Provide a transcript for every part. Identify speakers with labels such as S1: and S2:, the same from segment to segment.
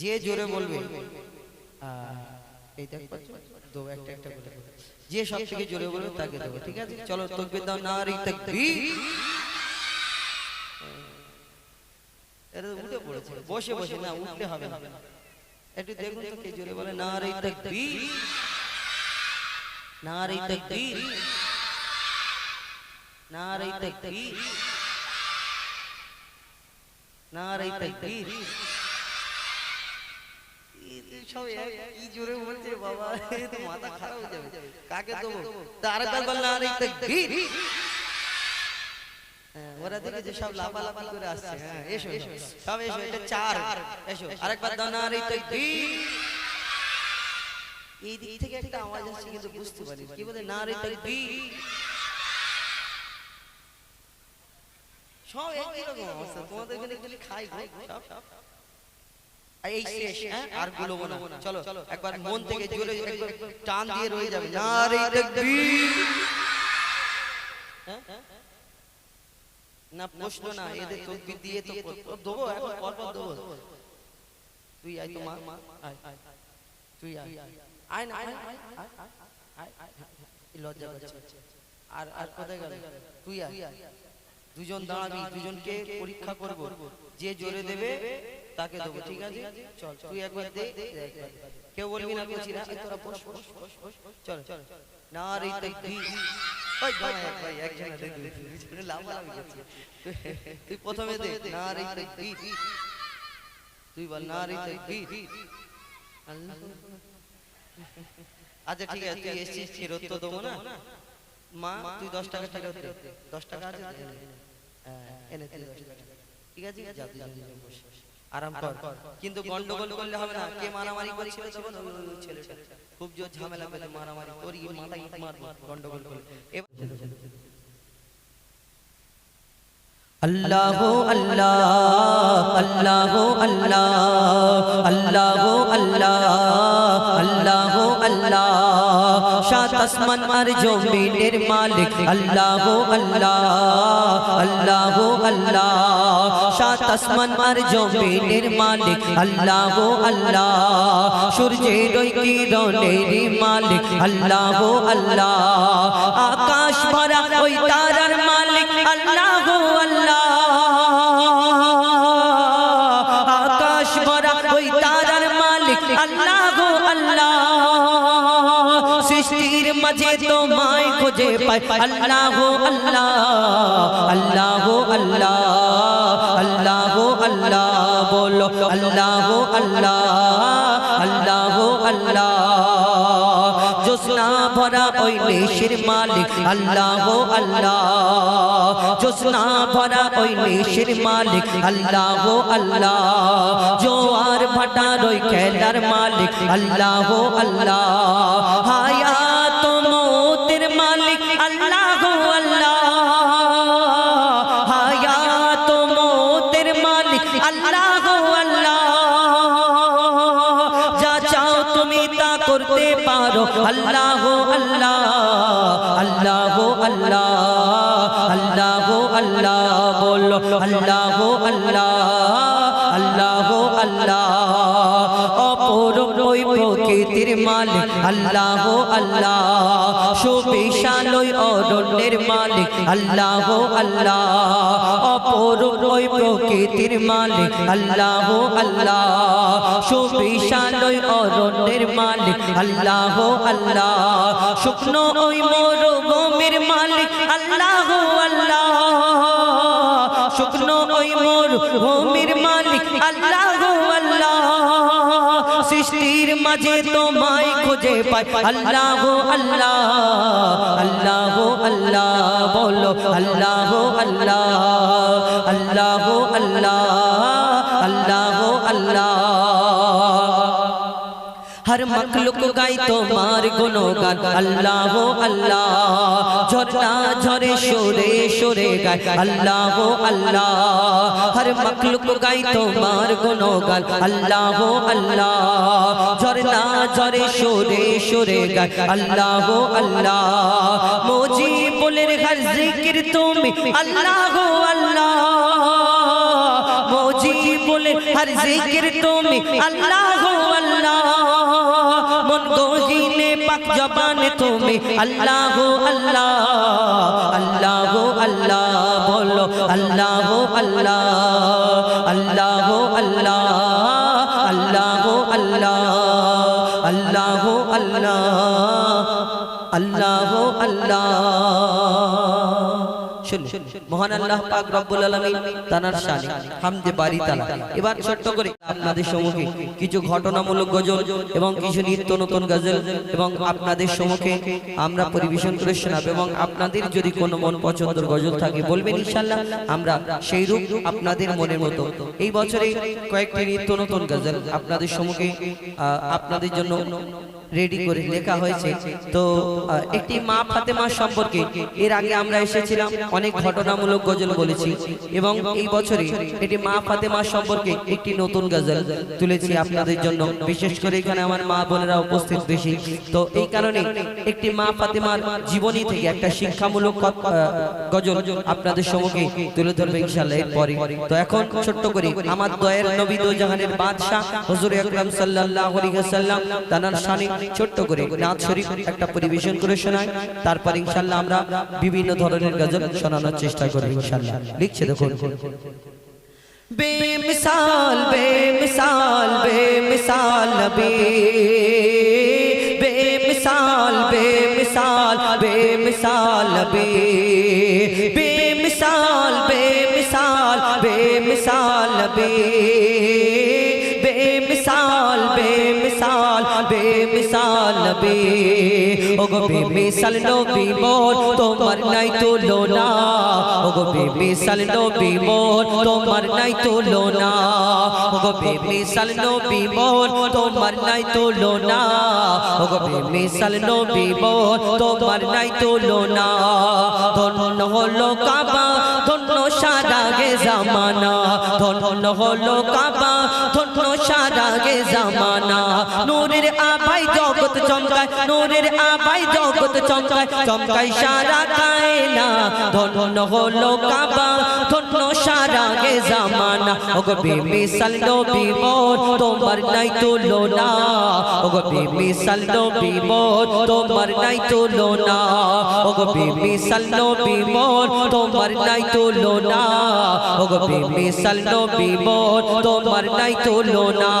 S1: যে জোরে বলবে। এই দেখ পাচ্ছ? একটা একটা করে যে সব থেকে জোরে বলবে তাকে দেবো ঠিক আছে? চলো তকবির দাও তাকবীর এটা উঠে পড়েছে। বসে বসে না উঠতে হবে না। একটু দেখুন তো কে জোরে বলে তাকবীর। নারী তাকবীর। নারী তাকবীর। নারী তাকবীর। সব কি জোরে বলছে বাবা? তো মাথা খারাপ হয়ে যাবে। কাকে দেবো? আরেকবার বল নারী তাকবীর হ্যাঁ, ওরা দেখে যে সব লাফালাফি করে আসছে। হ্যাঁ এসো এসো সব এসো এটা চার। এসো। আরেকবার দাও নারী তাকবীর এই দিক থেকে একটা আওয়াজ আসছে কিন্তু বুঝতে পারি কি বলে নারী তাকবীর সব একই রকম অবস্থা। তোমাদের এখানে খাই গো, সব। আর এই শেষ হ্যাঁ? আর গুলোবো না। চলো একবার মন থেকে জোরে একবার টান দিয়ে রয়ে যাবে। নারী তাকবীর হ্যাঁ? না প্রশ্ন না এদের তকবির দিয়ে তো দেবো এখন পর পর দেবো তুই আয় তো মা। আয় তুই আয়। আয়। না আয় আয় আয়, লজ্জা পাচ্ছে আর আর কোথায় গেল? তুই আয়। দুজন দাঁড়াবি দুজনকে পরীক্ষা করব। যে জোরে দেবে তাকে দেবো ঠিক আছে? চল তুই একবার দে। কেউ বলবি না বলছি না তোরা বস বস বস বস চল চল। না রে ওই এক ভাই একজন লাফালাফি করছে। তুই প্রথমে দে না রে তুই বল না রে আচ্ছা ঠিক আছে তুই এসেছিস ফেরত তো দেবো না? মা তুই দশ টাকা ফেরত দে। দশ টাকা আছে এনে তুই দশ টাকা। ঠিক আছে? যা তুই বস। আরাম কর। কিন্তু গন্ডগোল করলে হবে না। কে মারামারি করেছিল তখন? ছেলেটা। খুব জোর ঝামেলা পেলে মারামারি। তোর ই মাথায় ইট মারবো গন্ডগোল করলে।
S2: اللہ اللہ اللہ اللہ اللہ اللہ اللہ شاہ تسمن مر جو میٹر مالک اللہ اللہ اللہ اللہ شاہ تسمن مر جو میٹر مالک اللہ اللہ سورج روئی کی رونے مالک اللہ اللہ آکاش بھرا کوئی تارر مالک اللہ খুঁজে পাই আল্লাহ আল্লাহ আল্লাহ আল্লাহ আল্লাহ আল্লাহ বলো আল্লাহ আল্লাহ আল্লাহ আল্লাহ জোসনা ভরা ওই নেশির মালিক আল্লাহ আল্লাহ জোসনা ভরা ওই নেশির মালিক আল্লাহ আল্লাহ জোয়ার ভাটার ওই খেলার মালিক আল্লাহ আল্লাহ হায়াত আল্লাহ আল্লাহ আল্লাহ। ওই প্রকৃতির মালিক, আল্লাহ আল্লাহ। সুবিশাল অরণ্যের মালিক, আল্লাহ আল্লাহ। অপর ওই প্রকৃতির মালিক, আল্লাহ আল্লাহ। অরণ্যের মালিক, আল্লাহ আল্লাহ। শুকনো ওই মরুভূমির মালিক, আল্লাহ শুকনো মোর ভূমির মালিক আল্লাহ আল্লাহ। সৃষ্টির মাঝে তোমায় খুঁজে পাই। আল্লাহ আল্লাহ আল্লাহ আল্লাহ বলো। আল্লাহ আল্লাহ আল্লাহ আল্লাহ আল্লাহ আল্লাহ। হর মখলুক গাই তোমার গুণগান আল্লাহ আল্লাহ ঝরনা ঝরে সরে সরে গায় আল্লাহ আল্লাহ হর মখলুক গাই তোমার গুণগান আল্লাহ আল্লাহ ঝরনা ঝরে সরে সরে গায় আল্লাহ আল্লাহ মোজি বলের হর জিকির তুমি আল্লাহ আল্লাহ মোজি বলে হর জিকির তুমি আল্লাহ পাক জবানে তুমি। আল্লাহ আল্লাহ আল্লাহ আল্লাহ বলো। আল্লাহ আল্লাহ আল্লাহ আল্লাহ আল্লাহ আল্লাহ আল্লাহ আল্লাহ আল্লাহ আল্লাহ। শুন মহান আল্লাহ পাক রব্বুল আলামিন তানার শানে হামদে বাড়ি তালা। এবার ছোট্ট করে আপনাদের সম্মুখে কিছু ঘটনামূলক গজল এবং কিছু নিত্য নতুন গজল এবং আপনাদের সম্মুখে আমরা পরিবেশন করে শোনাব এবং আপনাদের যদি কোনো মন পছন্দের গজল থাকে বলবেন, ইনশাআল্লাহ আমরা সেই রূপ আপনাদের মনের মতো। এই বছরে কয়েকটি নিত্য নতুন গজল আপনাদের সম্মুখে আপনাদের জন্য রেডি করে লেখা হয়েছে। তো একটি মা ফাতেমা সম্পর্কে এর আগে আমরা এসেছিলাম অনেক ঘটনামূলক গজল বলেছি। এবং এই বছরে এটি মা ফাতেমা সম্পর্কে একটি নতুন গজল তুলেছি আপনাদের জন্য। বিশেষ করে এখানে আমার মা বোনেরা উপস্থিত বেশি। তো এই কারণে একটি মা ফাতেমার জীবনী থেকে একটা শিক্ষামূলক গজল আপনাদের সম্মুখে তুলে ধরবে ইনশাআল্লাহ এরপরে তো এখন ছোট্ট করে আমার দয়ের নবী দো জাহানের বাদশাহ হুজুর আকরাম সাল্লাল্লাহু আলাইহি ওয়াসাল্লাম তানার শানে ছোট্ট করে নাথ শরীফ একটা পরিবেশন করে শোনায় তারপর ইনশাআল্লাহ আমরা বিভিন্ন ধরনের গজল শোনানোর চেষ্টা করব ইনশাআল্লাহ। লিখছে দেখুন। বেমিসাল বেমিসাল বেমিসাল নবী। বেমিসাল বেমিসাল বেমিসাল নবী। বেমিসাল বেমিসাল বেমিসাল নবী। বেমিসাল নবী। ওগো বেমিসাল নবী মোর, তোমার নাই তুলনা। ওগো বেমিসাল নবী মোর, তোমার নাই তুলনা। ওগো বেমিসাল নবী মোর, তোমার নাই তুলনা। ওগো বেমিসাল নবী মোর, তোমার নাই তুলনা। ধন্য হলো কাবা সারা গে জামানা, ধন্য হলো কাবা, ধন্য সারা গে জামানা। নূরের আবাই জগৎ চমকায়, নূরের আবাই জগৎ চমকায় চমকায় সারা কায়না। ধন্য হলো কাবা, ধন্য সারা গে জামানা। ওগো বেমিসাল নবী মোর, তোমার নাই তুলনা। ওগো বেমিসাল নবী মোর, তোমার নাই তুলনা। ওগো বেমিসাল নবী মোর, তোমার নাই তুলনা। ওগো বেমিসাল নবী মোর তোমার নাই তুলনা।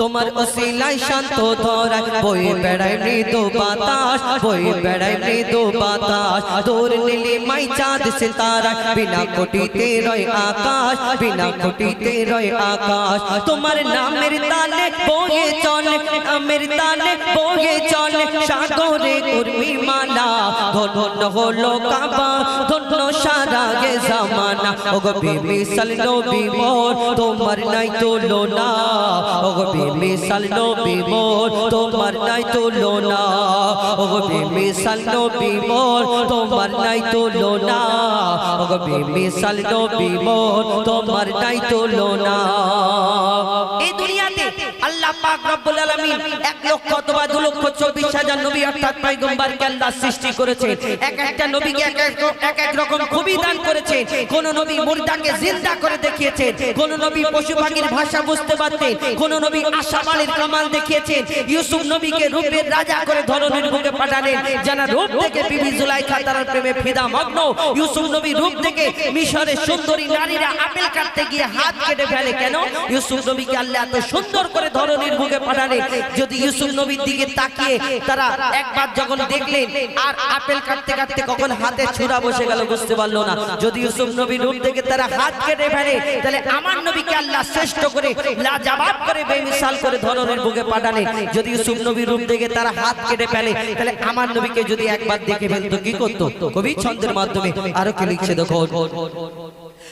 S2: তোমার অসিলাই শান্ত ধরায় বই বেড়ায় মৃদু বাতাস, বই বেড়ায় মৃদু বাতাস। তোর নীলি মাই চাঁদ সিতারা, বিনা কোটিতে রয় আকাশ, বিনা কোটিতে রয় আকাশ। তোমার নামের তালে বয়ে চলে নামের তালে বয়ে চলে, সাগরে উর্মি মালা, ধন্য হলো কাবা, ধন্য সারা গে জামানা। ওগো বেমিসাল নবী মোর, তোমার নাই তুলনা, ওগো বেমিসাল নবী মোর, তোমার নাই তুলনা। ওগো বেমিসাল নবী মোর, তোমার নাই তুলনা। ওগো বেমিসাল নবী মোর, তোমার নাই তুলনা। পাক রব্বুল আলামিন এক লক্ষ অথবা দু লক্ষ চব্বিশ হাজার নবী অর্থাৎ পয়গম্বরকে আল্লাহ সৃষ্টি করেছে। এক একটা নবীকে এক এক এক রকম খুবই দান করেছে। কোন নবী মুর্দাকে জিন্দা করে দেখিয়েছে। কোন নবী পশু পাখির ভাষা বুঝতে পারতেন কোন নবী আশাবালির কামাল দেখিয়েছেন ইউসুফ নবীকে রূপের রাজা করে ধরনের বুকে পাঠালেন। জানা রূপ থেকে বিবি জুলাইখা তার প্রেমে ফিদা মগ্ন, ইউসুফ নবী রূপ থেকে মিশরের সুন্দরী নারীরা আপেল কাটতে গিয়ে হাত কেটে ফেলে। কেন? ইউসুফ নবীকে আল্লাহ এত সুন্দর করে ধরনের বুকে পাঠালেন যদি ইউসুফ নবীর দিকে তাকিয়ে তারা একবার যখন দেখলেন আর আপেল কাটতে কাটতে কখন হাতে ছুরা বসে গেল বুঝতে পারল না। যদি ইউসুফ নবীর রূপ থেকে তারা হাত কেটে ফেলে তাহলে আমার নবীকে আল্লাহ শ্রেষ্ঠ করে লাজবাব করে বেমিসাল করে ধরনের বুকে পাঠালেন যদি ইউসুফ নবীর রূপ থেকে তারা হাত কেটে ফেলে তাহলে আমার নবীকে যদি একবার দেখে ফেলতো কি করতো? কবি ছন্দের মাধ্যমে আরও কি লিখছে দেখো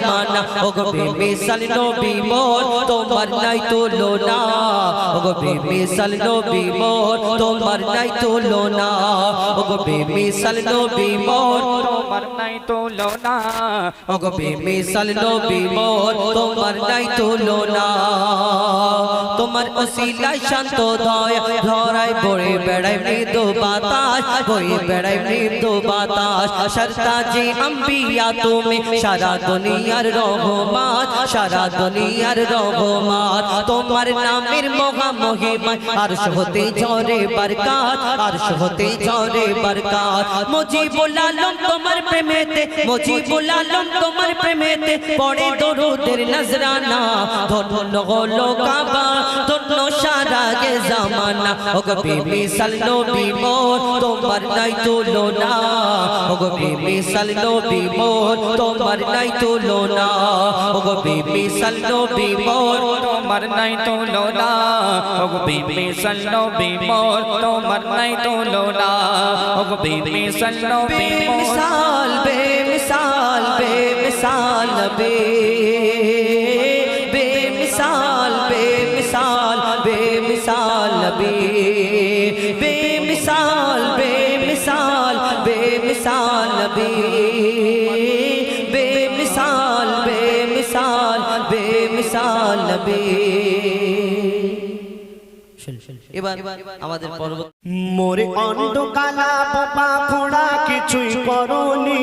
S2: জামানা ওগো বেমিসাল নবী মোর তোমার নাই তুলনা ওগো বেমিসাল নবী মোর তোমার নাই তুলনা ওগো বেমিসাল নবী মোর
S3: তোমার নাই তুলনা
S2: ওগো বেমিসাল নবী মোর তোমার নাই তুলনা তোমার অসিলায় শান্ত দয়া ধরায় বড়ে বেড়ায় মৃদু বাতাস বয়ে বেড়ায় মৃদু বাতাস সরতাজি আম্বিয়া তুমি সারা দুনিয়ার রহমান সারা দুনিয়ার রহমান তোমার নামের মহা মহিমা আর হতে ঝরে বরকাত আর হতে ঝরে বরকাত মুজিবুল আলম তোমার প্রেমেতে মুজিবুল আলম তোমার প্রেমেতে পড়ে দরুদের নজরানা ধন্য হলো কাবা ধন্য সারা গে জামানা ওগো বিবি সাল নবী মোর তোমার নাই তুলো না ওগো বিমিসাল নবী মোর তোমার নাই তুলো না ওগো বিমিসাল নবী মোর
S3: তোমার নাই তুলো না ওগো বিমিসাল নবী মোর তোমার নাই তুলো না ওগো
S2: বিমিসাল নবী মিসাল বে মিসাল বে মিসাল নবী বে। মিসাল বে মিসাল বে। এবার আমাদের পর্বত
S4: মোরে অন্ধকালা কালা খোড়া কিছুই করনি।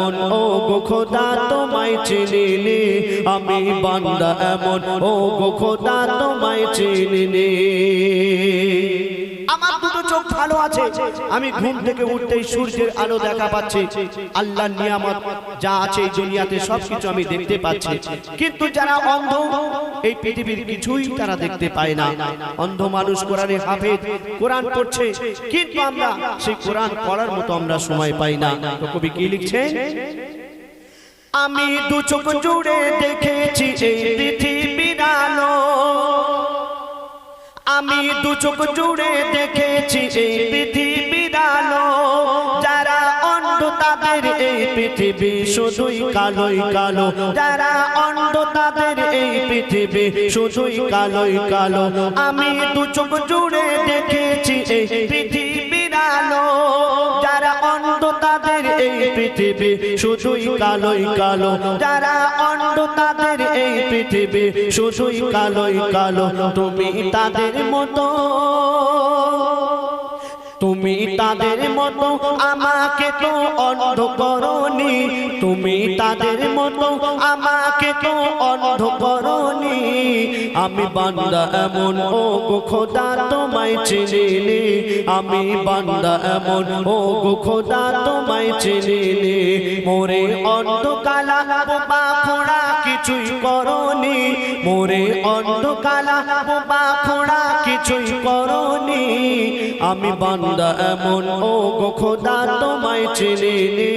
S4: ও গো খোদা তোমায় চিনিনি আমি বান্দা এমন ও খোদা তোমায় চিনিনি। চোখ ভালো আছে। আমি ঘুম থেকে উঠতেই সূর্যের আলো দেখা পাচ্ছি। আল্লাহর নিয়ামত যা আছে এই দুনিয়াতে সবকিছু আমি দেখতে পাচ্ছি। কিন্তু যারা অন্ধ, এই পৃথিবীর কিছুই তারা দেখতে পায় না। অন্ধ মানুষ কোরআনে হাফেজ, কোরআন পড়ছে। কিন্তু আমরা সেই কোরআন পড়ার মতো আমরা সময় পাই না। তো কবি কি লিখছে? আমি দু চোখ জুড়ে দেখেছি এই পৃথিবীর আলো। আমি দু চোখ জুড়ে দেখেছি এই পৃথিবীর আলো। যারা অন্ধ তাদের এই পৃথিবী শুধুই কালোই কালো। যারা অন্ধ তাদের এই পৃথিবী শুধুই কালোই কালো। আমি দু চোখ জুড়ে দেখেছি এই পৃথিবীর আলো যারা অন্ধ তাদের এই পৃথিবী শুধুই কালোই কালো। যারা অন্ধ তাদের এই পৃথিবী শুধুই কালোই কালো। তুমি তাদের মতো তুমি তাদের মতো আমাকে তো অন্ধ করনি। তুমি তাদের মতো আমাকে তো অন্ধ করনি। আমি বান্দা এমন, ও খোদা, তোমায় চিনিনি। আমি বান্দা এমন, ও খোদা, তোমায় চিনিনি। মোরে অন্ধ কালা খোড়া কিছুই করনি। মোরে অন্ধ কালা বোবা খোড়া কিছুই করনি। আমি বান্দা এমন ও গো খোদা তোমায় চিনিনি।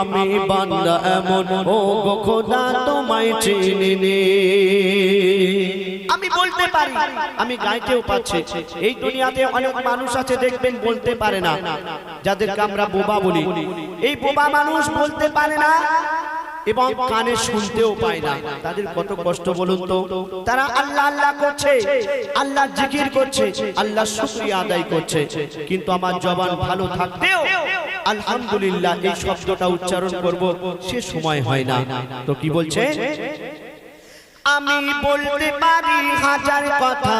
S4: আমি বান্দা এমন ও গো খোদা তোমায় চিনিনি। আমি বলতে পারি, আমি গাইতেও পাচ্ছি এই দুনিয়াতে অনেক মানুষ আছে, দেখবেন বলতে পারে না। যাদেরকে আমরা বোবা বলি। এই বোবা মানুষ বলতে পারে না এবং কানে শুনতেও পায় না। তাদের কত কষ্ট বলুন তো? তারা আল্লাহ আল্লাহ করছে, আল্লাহ জিকির করছে, আল্লাহ শুকরিয়া আদায় করছে। কিন্তু আমার জবান ভালো থাকতেও আলহামদুলিল্লাহ এই শব্দটা উচ্চারণ করব, সে সময় হয় না। তো কি বলছে? আমি বলতে পারি হাজার কথা।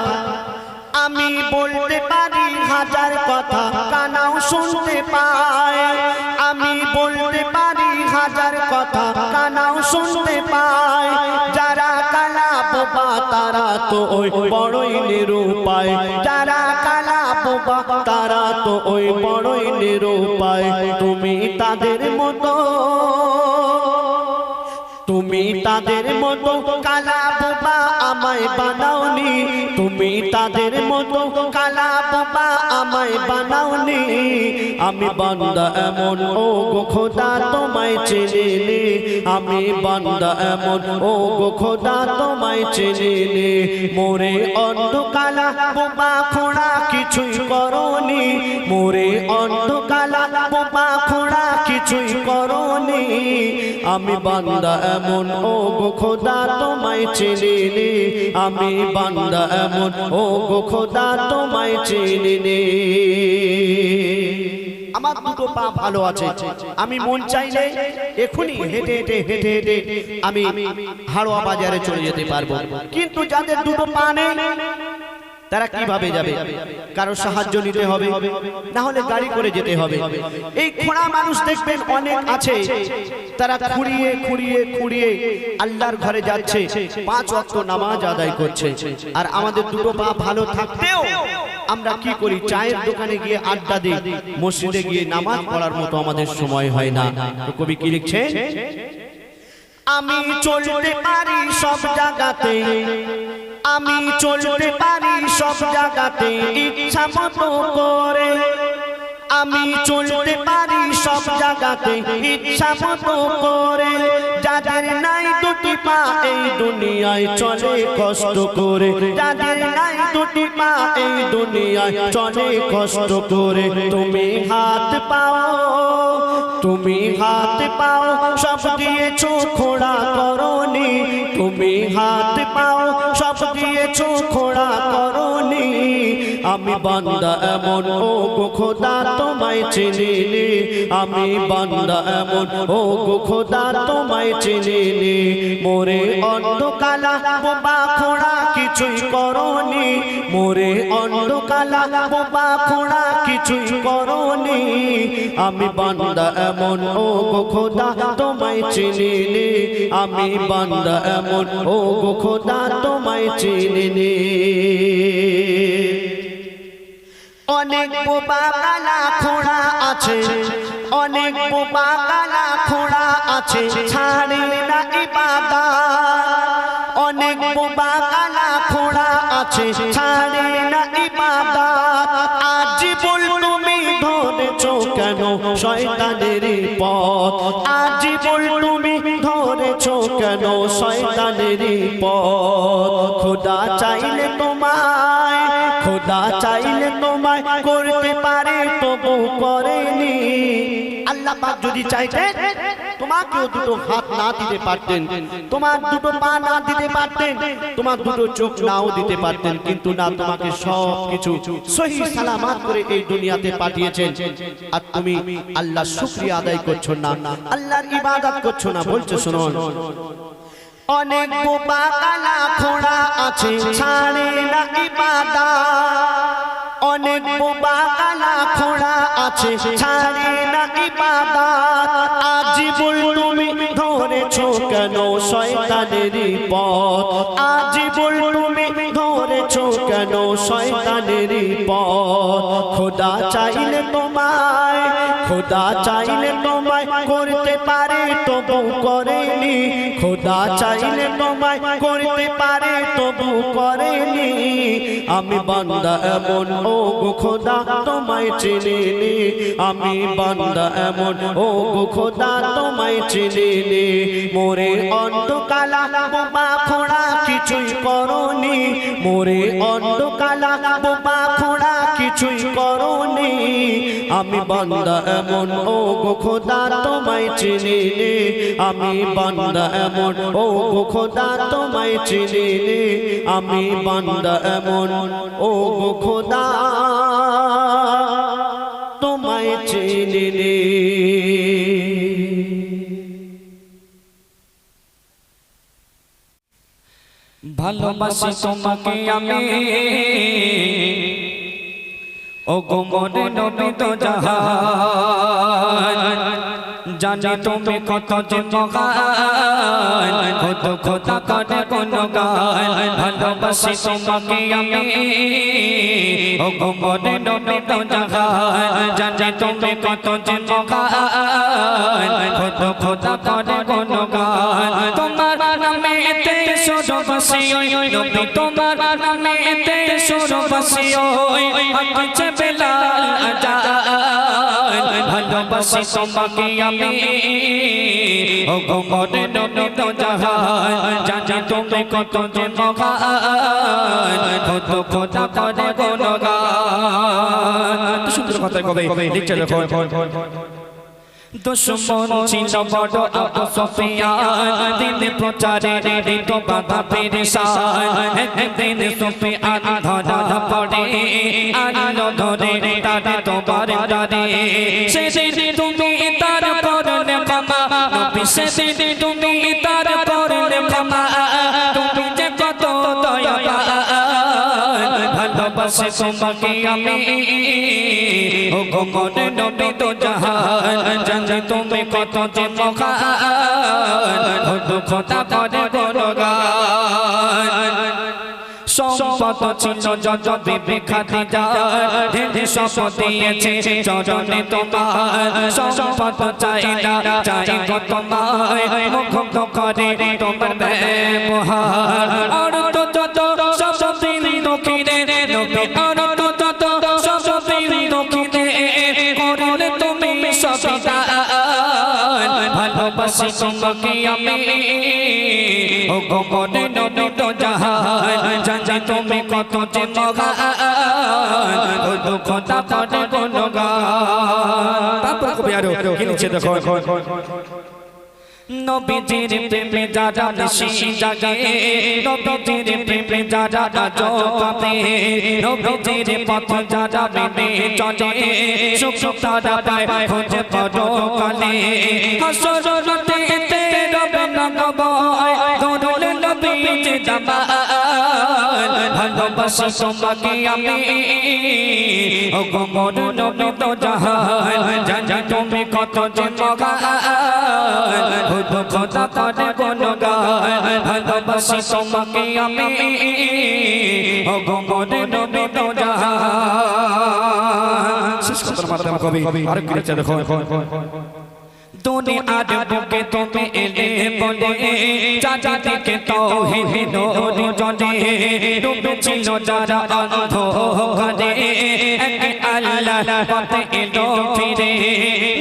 S4: আমি বলতে পারি হাজার কথা, কানাও শুনতে পায়। আমি বলতে পারি হাজার কথা, কানাও শুনতে পায়। যারা কালা বোবা তারা তো ওই বড়ই নিরুপায়। যারা কালা বোবা তারা তো ওই বড়ই নিরুপায়। তুমি তাদের মতো তুমি তাদের মতো কালা বোবা আমায় বানাওনি। তুমি তাদের মতো কালা বোবা আমায় বানাওনি। আমি বান্দা এমন ও গো খোদা তোমায় চিনিনি। আমি বান্দা এমন ও গো খোদা তোমায় চিনিনি। মোরে অন্ধ কালা বোবা খোড়া কিছুই করনি। মোরে অন্ধ কালা বোবা খোড়া কিছুই করনি। আমি বান্দা এমন, ও গো খোদা, তোমায় চিনিনি। আমি বান্দা এমন, ও গো খোদা, তোমায় চিনিনি। আমার দুটো পা ভালো আছে। আমি মন চাইলে এখনই হেঁটে হেঁটে হেঁটে হেঁটে আমি হাড়োয়া বাজারে চলে যেতে পারব। কিন্তু যাদের দুটো পা নেই তারা কীভাবে যাবে? কারও সাহায্য নিতে হবে? না হলে গাড়ি করে যেতে হবে। এই খোঁড়া মানুষ দেখবেন অনেক আছে। তারা খুঁড়িয়ে খুঁড়িয়ে খুঁড়িয়ে আল্লাহর ঘরে যাচ্ছে। পাঁচ অক্ট নামাজ আদায় করছে। আর আমাদের দুটো পা ভালো থাকতেও আমরা কি করি? চায়ের দোকানে গিয়ে আড্ডা দিই। মসজিদে গিয়ে নামাজ পড়ার মতো আমাদের সময় হয় না। তো কবি কি লিখছে আমি চলতে পারি সব জায়গাতে। আমি চলতে পারি সব জায়গাতে ইচ্ছা মতো করে। আমি চলতে পারি সব জায়গাতে ইচ্ছা মতো করে। যাদের নাই দুটি পা এই দুনিয়ায় চলে কষ্ট করে। যাদের নাই দুটি পা এই দুনিয়ায় চলে কষ্ট করে। তুমি হাত পাও, তুমি হাত পাও, সব দিয়েছ খোড়া করনি। তুমি হাত পাও, সব দিয়েছ খোড়া করনি। আমি বান্দা এমন, ও গো খোদা তোমায় চিনিনি। আমি বান্দা এমন, ও গো খোদা তোমায় চিনিনি। মোরে অন্ধকালা বোবা খোড়া কিছুই করনি। মোরে অন্ধ কালা বোবা খোড়া কিছুই করনি। আমি বান্দা এমন, ও গো খোদা, তোমায় চিনিনি। আমি বান্দা এমন, ও গো খোদা, তোমায় চিনিনি। অনেক বোবা কালা খোড়া আছে, অনেক বোবা কালা খোড়া আছে, ছাড়ে না ইবাদত অনেক বোবা কালা খোড়া আছে, ছাড়ে না ইবাদত। আজ বল তুমি ধরেছো কেন শয়তানের পথ? আজ বল তুমি ধরেছো কেন শয়তানের পথ? খোদা চাইলে তোমায়, খোদা চাইলে তোমায় করতে পারে, তবু করেনি। আল্লাহ পাক যদি চাইতেন তোমাকেও দুটো হাত না দিতে পারতেন, তোমার দুটো পা না দিতে পারতেন, তোমার দুটো চোখ নাও দিতে পারতেন, কিন্তু না তোমাকে সব কিছু সহি সালামাত করে এই দুনিয়াতে পাঠিয়েছেন। আর তুমি আল্লাহ শুকরিয়া আদায় করছ না, আল্লাহর ইবাদত করছ না, বলছো শুনুন অনেক বোবা কালা খোড়া আছে, ছাড়ে না ইবাদত। অনেক বোবা কালা খোড়া আছে, ছাড়ে না ইবাদত। আজ বল তুমি ধরেছো কেন শয়তানের পথ? আজ বল তুমি ধরেছো কেন শয়তানের পথ? খোদা চাইলে তোমায় খোদা চাইলে তোমায় করতে পারে, তবু করেনি। খোদা চাইলে তোমায় করতে পারে, তবু করেনি। আমি বান্দা এমন ও গো খোদা তোমায় চিনিনি। আমি বান্দা এমন ও গো খোদা তোমায় চিনিনি। মোরে অন্ধ কালা বোবা খোড়া কিছুই করনি। মোরে অন্ধ কালা বোবা খোড়া কিছুই করনি আমি বান্দা এমন ও গো খোদা তোমায় চিনিনি আমি বান্দা এমন ও গো খোদা তোমায় চিনিনি আমি বান্দা এমন ও গো খোদা তোমায় চিনিনি
S3: ভালোবাসি তোমাকে আমি। ও গো মনে নবী তো জাহান, জানি তুমি কত যে মহান কত খোদা করে কোন গান, ভালোবাসি তোমাকে আমি। ও গো মনে নবী তো জাহান, জানি তুমি কত যে মহান কত খোদা করে কোন গান সুরবাসী ওই নবী তোমার নামেতে সুরবাসী ওই হচ্ছে বেলাল আজান ভালোবাসি তোমাকে আমি ও গো মনে নবী তো জাহান জানি তুমি কত যে মহান কত খোদা করে গুণগান সুন্দর কথা কবে লিখছে দেখো দুশ্মন ছিল বড় আবু সুফিয়ান দিন প্রচারে দিত বাধা পেরেশান একদিন সুফিয়ান ধরা পড়ে আনলো ধরে তারে তোমার ডারে সেদিন তুমি তার করলে ক্ষমা সেদিন তুমি তার করলে ক্ষমা তুমি ভালোবাসে তোমাকে আমি। ও গোপনে নবী তো জাহান, জানি তুমি কত যে মহান খোদা করে গুণগান সম্পদ ছিল যত খাদিজা ঢেলে সব দিয়েছে চরণে তোমার। সম্পদ চাই না, চাই গো তোমায় মুখ করে তোমার ব্যবহার। ভালোবাসি তোমাকে আমি। ও গো মনে নবী জাহান, জানি তুমি কত যে মহান। ও দুঃখ তাপনে করে গুণগান।
S4: তারপর কবি আরও, কি দেখো
S3: নবীজির প্রেমে যারা বেশি জাগে, নবীজির প্রেমে যারা আজো পাবে নবীজির পথ যারা মেনে চলে, সুখ তারা পায় খোঁজে পরো কালে। হাসরতে তে রবে না গবয় দৌড়লে নবীজি জামান ভালোবাসি তোমাকে আমি ও গো নবী তো জাহান জানি তুমি কত যে মহান খুদ করে গুণগান ভালোবাসি তোমাকে আমি। ও নবী তো
S4: শেষ কথার মাধ্যমে কবি আরও কি দেখো।
S3: তোনে আজ তুমি এলে বলে চাচা থেকে তৌহিদ নূর জলে ডুবেছিল যারা অন্ধ ঘরে এক আল্লাহ পথে এলো ফিরে।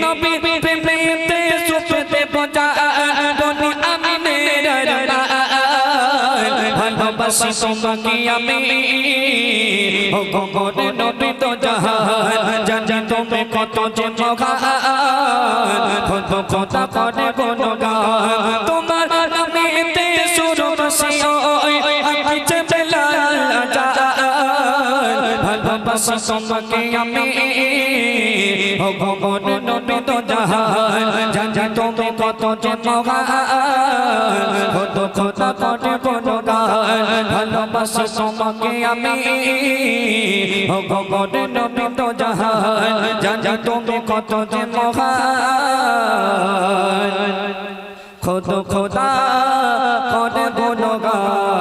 S3: নবী প্রেমেতে ভালোবাসি তোমাকে আমি ও গো মোরে নবী তো জাহান জানি তুমি কত যে মহান কত কথা করে গুণগান তোমার তোমাকে আমি ও মোরে নবী তো জাহান। জানি তুমি কত যে মহান কত কথা করে গুণগান ভালোবাসি তোমাকে আমি ও মোরে নবী তো জাহান। জানি তুমি কত যে মহান খোদ খোদা করে গুণগান।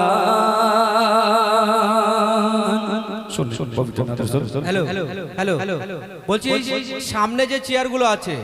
S2: হ্যালো হ্যালো বলছি সামনে যে চেয়ারগুলো আছে